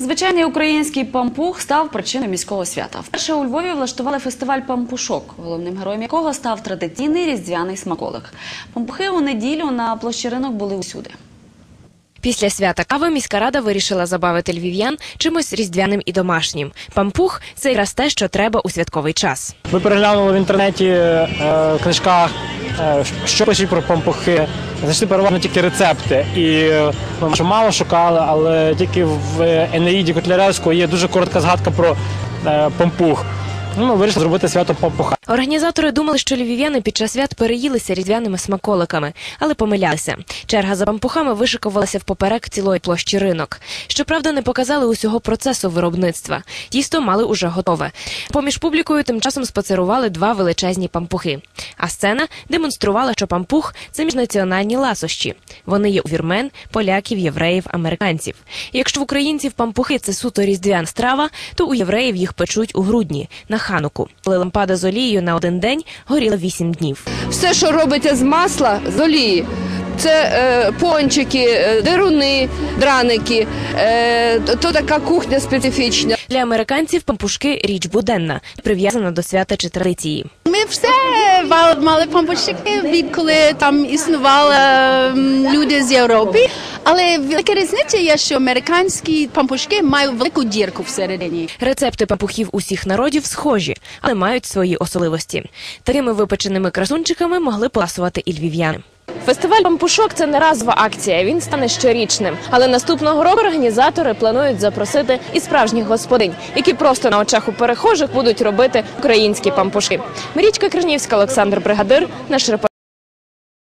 Звичайний український пампух став причиною міського свята. Вперше у Львові влаштували фестиваль пампушок, головним героєм якого став традиційний різдвяний смаколик. Пампухи у неділю на площі ринок були усюди. Після свята кави міська рада вирішила забавити львів'ян чимось різдвяним і домашнім. Пампух це якраз те, що треба у святковий час. Ми переглянули в інтернеті е, в книжках, е, що пишуть про пампухи. Знайшли переважно тільки рецепти. І е, ми що мало шукали, але тільки в Енеїді Котляревського є дуже коротка згадка про е, пампух. Ну, ми вирішили зробити свято пампуха. Організатори думали, що львів'яни під час свят переїлися різдвяними смаколиками, але помилялися. Черга за пампухами вишикувалася впоперек цілої площі ринок. Щоправда, не показали усього процесу виробництва. Тісто мали уже готове. Поміж публікою тим часом спацерували два величезні пампухи. А сцена демонструвала, що пампух це міжнаціональні ласощі. Вони є у вірмен, поляків, євреїв, американців. Якщо в українців пампухи це суто різдвяна страва, то у євреїв їх печуть у грудні на хануку. Лампада з олією на один день горіла вісім днів. все, що робиться з масла, з олії. Це е, пончики, е, деруни, драники. Е, то, то така кухня специфічна. Для американців пампушки річ буденна, прив'язана до свята чи традиції. Ми все мали- мали пампушки, відколи там існували люди з Європи. Але велика різниця є, що американські пампушки мають велику дірку всередині. Рецепти пампухів усіх народів схожі, але мають свої особливості. Такими випеченими красунчиками могли поласувати і львів'яни. Фестиваль пампушок це не разова акція. Він стане щорічним. Але наступного року організатори планують запросити і справжніх господинь, які просто на очах у перехожих будуть робити українські пампушки. Марічка Крижнівська, Олександр Бригадир, наш репортер.